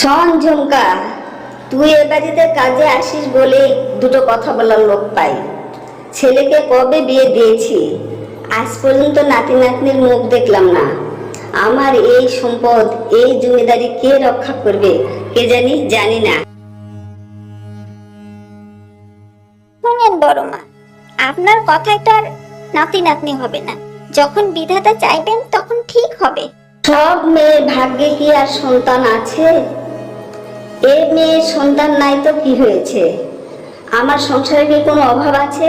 শোন ঝুমকা তুই এ বাড়িতে কাজে আসিস বলে দুটো কথা বলার লোক পাই। ছেলেকে কবে বিয়ে দিয়েছি? আজ পর্যন্ত নাতি নাতনির মুখ দেখলাম না। আমার এই সম্পদ এই জমিদারি কে রক্ষা করবে কে জানি জানি না। শুনেন বড় মা আপনার কথায় তো আর নাতি নাতনি হবে না। যখন বিধাতা চাইবেন তখন ঠিক হবে। সব মেয়ের ভাগ্যে কি আর সন্তান আছে? এ মেয়ের সন্তান নাই তো কি হয়েছে? আমার সংসারে কি কোনো অভাব আছে?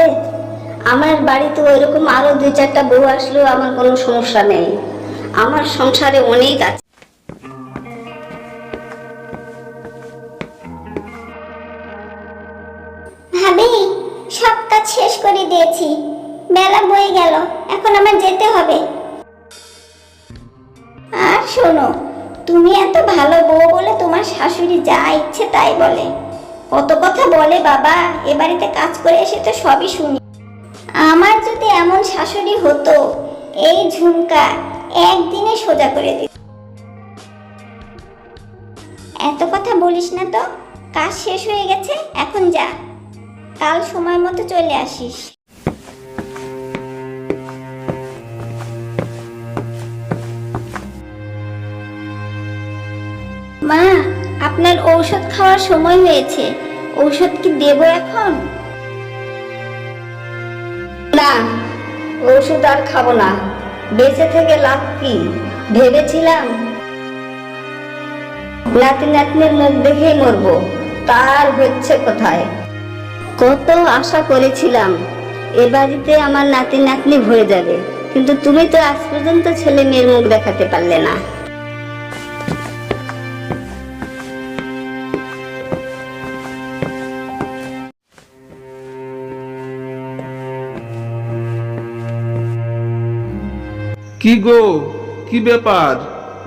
আমার বাড়িতে ওইরকম আরও দুই চারটা বউ আসলেও আমার কোনো সমস্যা নেই। আমার সংসারে অনেক আছে। ভাবি, সব কাজ শেষ করে দিয়েছি। বেলা বয়ে গেল, এখন আমার যেতে হবে। তুমি এত ভালো বউ বলে তোমার শাশুড়ি যা ইচ্ছে তাই বলে। কত কথা বলে বাবা, এ বাড়িতে কাজ করে এসে তো সবই শুনি। আমার যদি এমন শাশুড়ি হতো, এই ঝুমকা একদিনে সোজা করে দিত। এত কথা বলিস না তো, কাজ শেষ হয়ে গেছে, এখন যা। কাল সময় মতো চলে আসিস। মা, আপনার ঔষধ খাওয়ার সময় হয়েছে। ঔষধ কি দেবো এখন? না ওষুধ আর খাব না। বেঁচে থেকে লাভ কি? ভেবেছিলাম। নাতি নাতনির মুখ দেখেই মরবো। তার হচ্ছে কোথায়? কত আশা করেছিলাম, এ বাড়িতে আমার নাতি নাতনি ভরে যাবে। কিন্তু তুমি তো আজ পর্যন্ত ছেলে মেয়ের মুখ দেখাতে পারলে না। কি গো? কি ব্যাপার?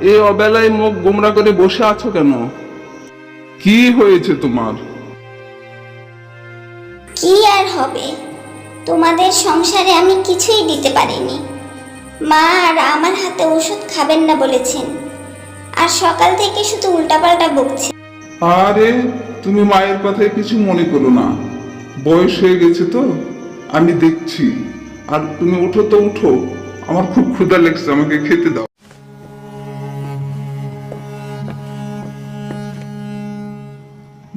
এই অবেলায় মুখ গোমরা করে বসে আছো কেন? কি হয়েছে তোমার? কি আর হবে? তোমাদের সংসারে আমি কিছুই দিতে পারিনি। মা আর আমার হাতে ওষুধ খাবেন না বলেছেন। আর সকাল থেকে শুধু উল্টাপাল্টা বকছে। আরে তুমি মায়ের কথায় কিছু মনে করো না। বয়স হয়ে গেছে তো? আমি দেখছি। আর তুমি উঠো তো উঠো। আমার খুব ক্ষুধা লেগছে আমাকে খেতে দাও।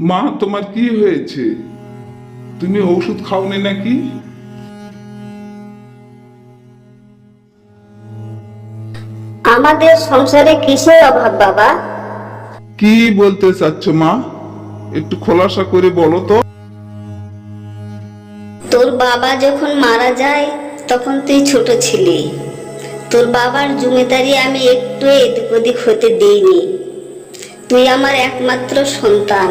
মা তোমার কি হয়েছে? তুমি ওষুধ খাওনি নাকি? আমাদের সংসারে কিসের অভাব বাবা? কি বলতে চাচ্ছ মা? একটু খোলাসা করে বলো তো। তোর বাবা যখন মারা যায় তখন তুই ছোট ছিলি। তোর বাবার জমিদারি আমি একটু এদিক ওদিক হতে দিইনি। তুই আমার একমাত্র সন্তান।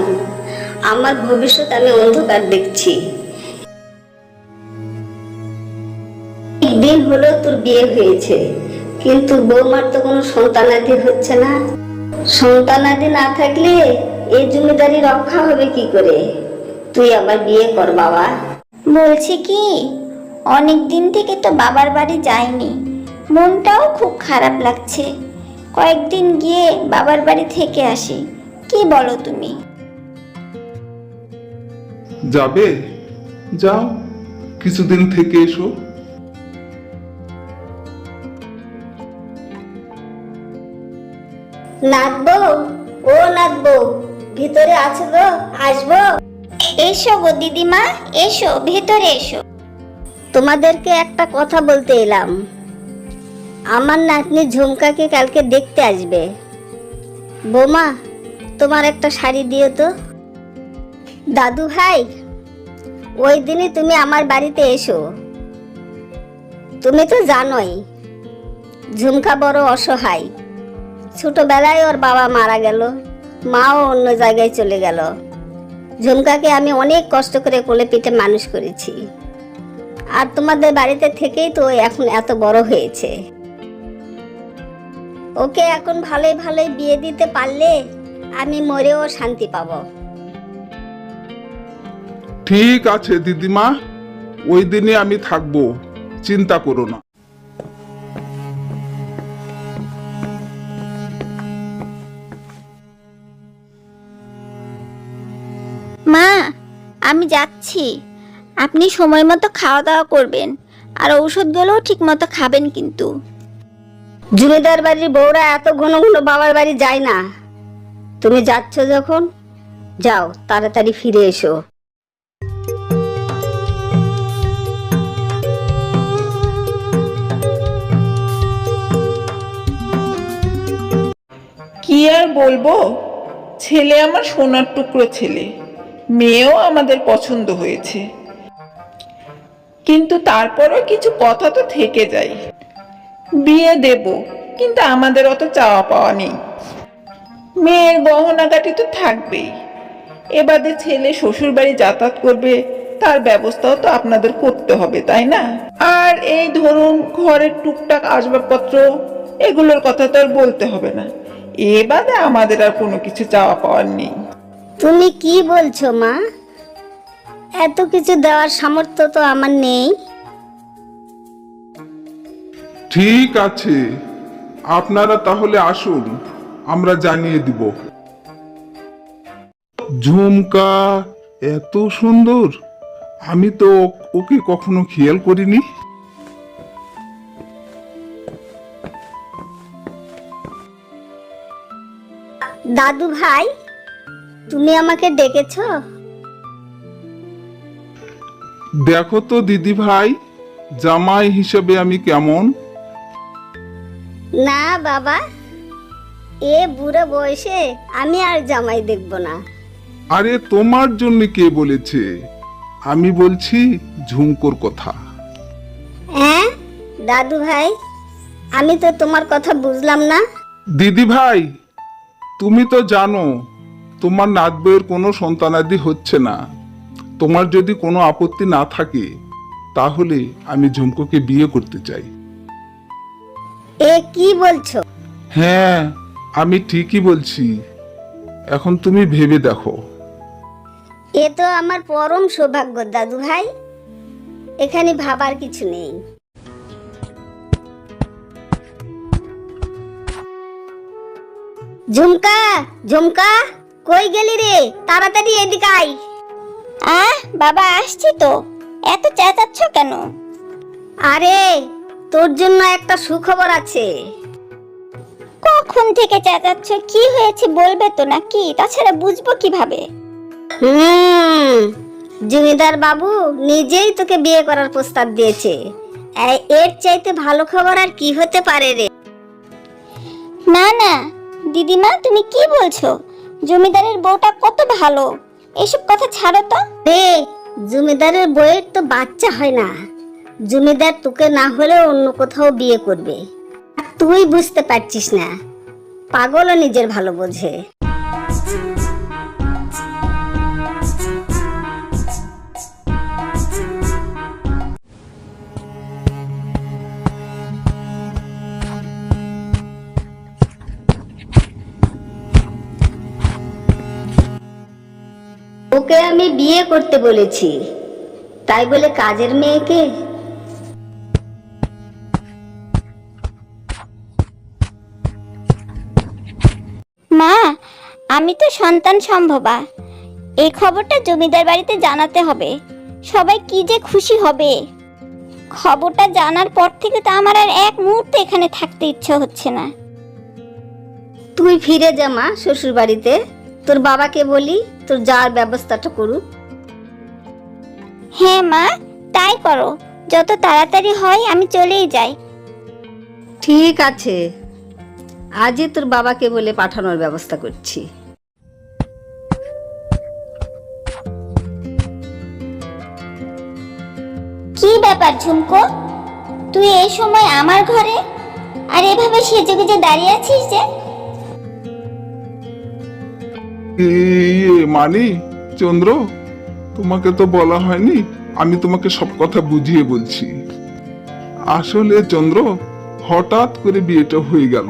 আমার ভবিষ্যৎ আমি অন্ধকার দেখছি। দিন হলো তোর বিয়ে হয়েছে, কিন্তু বৌমার তো কোনো সন্তানাদি হচ্ছে না। সন্তানাদি না থাকলে এই জমিদারি রক্ষা হবে কি করে? তুই আবার বিয়ে কর, বাবা। বলছি কি অনেক দিন থেকে তো বাবার বাড়ি যাইনি। মনটাও খুব খারাপ লাগছে। কয়েকদিন গিয়ে বাবার বাড়ি থেকে আসি। কি বলো তুমি? যাবে? যাও। কিছুদিন থেকে এসো। নাচবো ও নাচবো ভিতরে আছো গো? আসব? এসো গো দিদিমা এসো ভেতরে এসো। তোমাদেরকে একটা কথা বলতে এলাম। আমার নাতনি ঝুমকাকে কালকে দেখতে আসবে। বোমা, তোমার একটা শাড়ি দিও তো। দাদু ভাই, ওই দিনই তুমি আমার বাড়িতে এসো। তুমি তো জানোই, ঝুমকা বড় অসহায়। ছোটবেলায় ওর বাবা মারা গেল, মাও অন্য জায়গায় চলে গেল। ঝুমকাকে আমি অনেক কষ্ট করে কোলে পিঠে মানুষ করেছি। আর তোমাদের বাড়িতে থেকেই তো এখন এত বড় হয়েছে। ওকে এখন ভালোই ভালোই বিয়ে দিতে পারলে আমি মরেও শান্তি পাবো। ঠিক আছে দিদিমা। ওই দিনে আমি থাকব। চিন্তা করো না। মা আমি যাচ্ছি। আপনি সময় মতো খাওয়া দাওয়া করবেন আর ঔষধগুলোও ঠিক মতো খাবেন কিন্তু। জমিদার বাড়ির বউরা এত ঘন ঘন বাবার বাড়ি যায় না। তুমি যাচ্ছ যখন যাও তাড়াতাড়ি ফিরে এসো। কি আর বলব? ছেলে আমার সোনার টুকরো ছেলে। মেয়েও আমাদের পছন্দ হয়েছে। কিন্তু তারপরেও কিছু কথা তো থেকে যায়। বিয়ে দেব, কিন্তু আমাদের অত চাওয়া পাওয়া নেই। মেয়ের গহনাগাটি তো থাকবেই। এবারে ছেলে শ্বশুর বাড়ি যাতায়াত করবে, তার ব্যবস্থাও তো আপনাদের করতে হবে, তাই না? আর এই ধরুন ঘরের টুকটাক আসবাবপত্র, এগুলোর কথা তো আর বলতে হবে না। এ বাদে আমাদের আর কোনো কিছু চাওয়া পাওয়ার নেই। তুমি কি বলছো, মা? এত কিছু দেওয়ার সামর্থ্য তো আমার নেই। ঠিক আছে। আপনারা তাহলে আসুন আমরা জানিয়ে দিব। ঝুমকা এত সুন্দর। আমি তো ওকে কখনো খেয়াল করিনি। দাদু ভাই তুমি আমাকে ডেকেছো? দেখো তো দিদি ভাই জামাই হিসেবে আমি কেমন? না বাবা এ বুড়ো বয়সে আমি আর জামাই দেখব না। আরে তোমার জন্য কে বলেছে? আমি বলছি ঝুমকোর কথা। হ্যাঁ দাদু ভাই আমি তো তোমার কথা বুঝলাম না। দিদি ভাই তুমি তো জানো তোমার নাত বউয়ের কোনো সন্তানাদি হচ্ছে না। তোমার যদি কোনো আপত্তি না থাকে তাহলে আমি ঝুমকোকে বিয়ে করতে চাই। এ কি বলছো? হ্যাঁ আমি ঠিকই বলছি। এখন তুমি ভেবে দেখো। এ তো আমার পরম সৌভাগ্য দাদু ভাই। এখানে ভাবার কিছু নেই। ঝুমকা ঝুমকা কই গেলি রে? তাড়াতাড়ি এদিকে আয়। আহ বাবা আসছি তো। এত চেঁচাচ্ছ কেন? আরে তোর জন্য একটা সুখবর আছে। কখন থেকে চেঁচাচ্ছ? কি হয়েছে বলবে তো নাকি? তাছাড়া বুঝব কীভাবে? হুম জমিদার বাবু নিজেই তোকে বিয়ে করার প্রস্তাব দিয়েছে। এর চাইতে ভালো খবর আর কি হতে পারে রে? না না দিদিমা তুমি কি বলছো? জমিদারের বউটা কত ভালো। এসব কথা ছাড়ো তো। রে জমিদারের বইয়ের তো বাচ্চা হয় না। জমিদার তোকে না হলে অন্য কোথাও বিয়ে করবে। তুই বুঝতে পারছিস না। পাগলও নিজের ভালো বোঝে। ওকে আমি বিয়ে করতে বলেছি। তাই বলে কাজের মেয়েকে? মা আমি তো সন্তান সম্ভবা। এই খবরটা জমিদার বাড়িতে জানাতে হবে। সবাই কি যে খুশি হবে। খবরটা জানার পর থেকে তো আমার আর এক মুহূর্তে এখানে থাকতে ইচ্ছা হচ্ছে না। তুই ফিরে যা মা শ্বশুর বাড়িতে তোর বাবাকে বলি তোর যাওয়ার ব্যবস্থাটা করুক। হ্যাঁ মা তাই করো। যত তাড়াতাড়ি হয় আমি চলেই যাই। ঠিক আছে। আজই তোর বাবাকে বলে পাঠানোর ব্যবস্থা করছি। কি ব্যাপার ঝুমকো? তুই এই সময় আমার ঘরে? আর এভাবে সেজে গুজে দাঁড়িয়ে আছিস যে? মানে চন্দ্র তোমাকে তো বলা হয়নি আমি তোমাকে সব কথা বুঝিয়ে বলছি। আসলে চন্দ্র হঠাৎ করে বিয়েটা হয়ে গেল।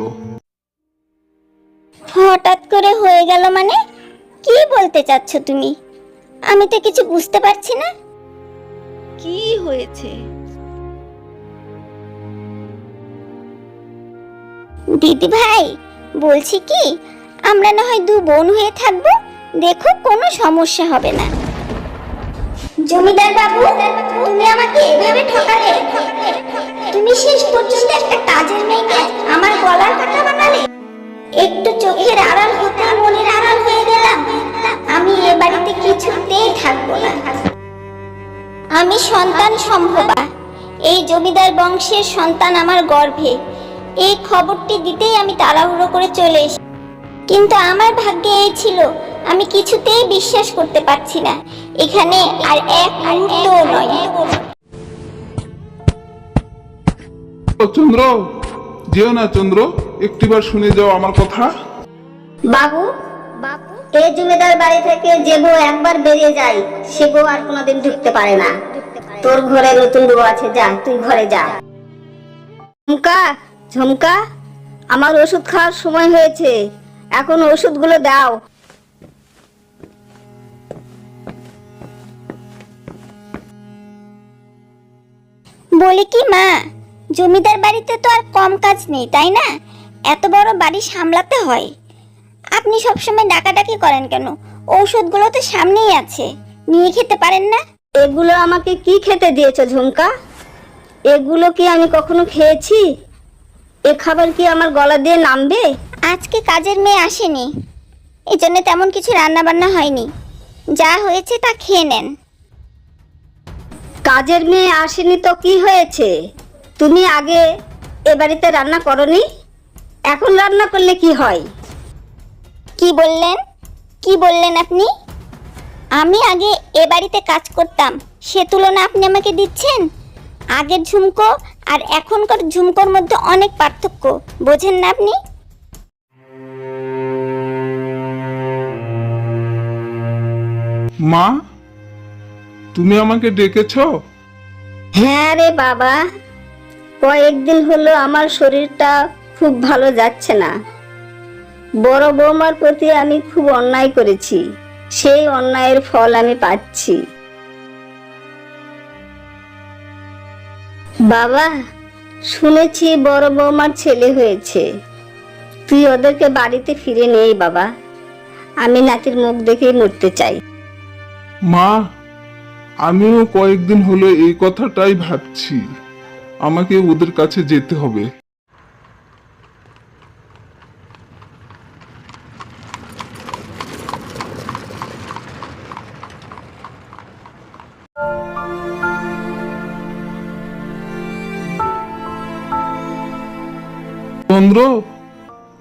হঠাৎ করে হয়ে গেল মানে? কি বলতে চাচ্ছ তুমি? আমি তো কিছু বুঝতে পারছি না। কি হয়েছে? দিদি ভাই বলছি কি আমরা না হয় দু বোন হয়ে থাকব, দেখো কোনো সমস্যা হবে না। জমিদার বাবু, তুমি আমাকে এভাবে ঠকালে? তুমি শেষ পর্যন্ত একটা কাজের মেয়েকে আমার গলার কাটা বানালে? একটু চোখের আড়াল হতে মনের আড়াল হয়ে গেলাম। আমি এ বাড়িতে কিছুতেই থাকব না। আমি সন্তান সম্ভবা। এই জমিদার বংশের সন্তান আমার গর্ভে। এই খবরটি দিতেই আমি তাড়াহুড়ো করে চলে এসেছি। কিন্তু আমার ভাগ্যে এই ছিল আমি কিছুতেই বিশ্বাস করতে পারছি না। এখানে আর এক মুহূর্তও নয়। চন্দ্র যেও না চন্দ্র একটিবার শুনে যাও আমার কথা। বাবু বাবু এই জমিদার বাড়ি থেকে যে বউ একবার বেরিয়ে যায় সে বউ আর কোনোদিন ঢুকতে পারে না। তোর ঘরে নতুন বউ আছে যা তুই ঘরে যা। ঝুমকা ঝুমকা আমার ওষুধ খাওয়ার সময় হয়েছে। এখন ওষুধগুলো দাও। বলি কি মা জমিদার বাড়িতে তো আর কম কাজ নেই তাই না? এত বড় বাড়ি সামলাতে হয়। আপনি সবসময় ডাকাডাকি করেন কেন? ঔষধগুলো তো সামনেই আছে। নিয়ে খেতে পারেন না? এগুলো আমাকে কি খেতে দিয়েছ ঝুমকা? এগুলো কি আমি কখনো খেয়েছি? এ খাবার কি আমার গলা দিয়ে নামবে? আজকে কাজের মেয়ে আসেনি। এই জন্য তেমন কিছু রান্না বান্না হয়নি। যা হয়েছে তা খেয়ে নেন। কাজের মেয়ে আসেনি তো কি হয়েছে? তুমি আগে এ বাড়িতে রান্না করনি? এখন রান্না করলে কি হয়? কি বললেন? কি বললেন আপনি? আমি আগে এ বাড়িতে কাজ করতাম। সে তুলনা আপনি আমাকে দিচ্ছেন? আগের ঝুমকো আর এখনকার ঝুমকোর মধ্যে অনেক পার্থক্য। বোঝেন না আপনি? মা, তুমি আমাকে ডেকেছ? হ্যাঁ রে বাবা। কয়েকদিন হলো আমার শরীরটা খুব ভালো যাচ্ছে না। বড় বৌমার প্রতি আমি খুব অন্যায় করেছি। সেই অন্যায়ের ফল আমি পাচ্ছি। বাবা, শুনেছি বড় বৌমার ছেলে হয়েছে। তুই ওদেরকে বাড়িতে ফিরে নেই বাবা। আমি নাতির মুখ দেখেই মরতে চাই। মা, আমিও কয়েকদিন হলো এই কথাটাই ভাবছি। আমাকে ওদের কাছে যেতে হবে। চন্দ্র,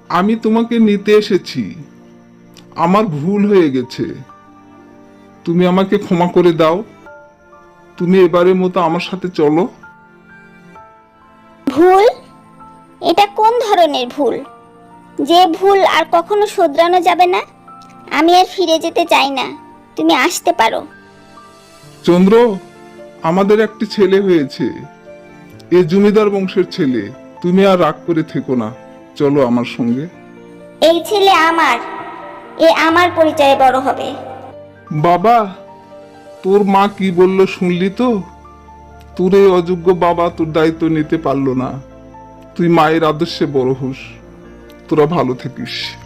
আমি তোমাকে নিতে এসেছি। আমার ভুল হয়ে গেছে। তুমি আমাকে ক্ষমা করে দাও। তুমি এবারের মতো আমার সাথে চলো। ভুল? এটা কোন ধরনের ভুল? যে ভুল আর কখনো শোধরানো যাবে না আমি আর ফিরে যেতে চাই না। তুমি আসতে পারো। চন্দ্র আমাদের একটি ছেলে হয়েছে। এ জমিদার বংশের ছেলে। তুমি আর রাগ করে থেকো না। চলো আমার সঙ্গে। এই ছেলে আমার। এ আমার পরিচয়ে বড় হবে। বাবা, তোর মা কি বলল শুনলি তো? তোর এই অযোগ্য বাবা তোর দায়িত্ব নিতে পারল না। তুই মায়ের আদর্শে বড় হোস, তোরা ভালো থাকিস।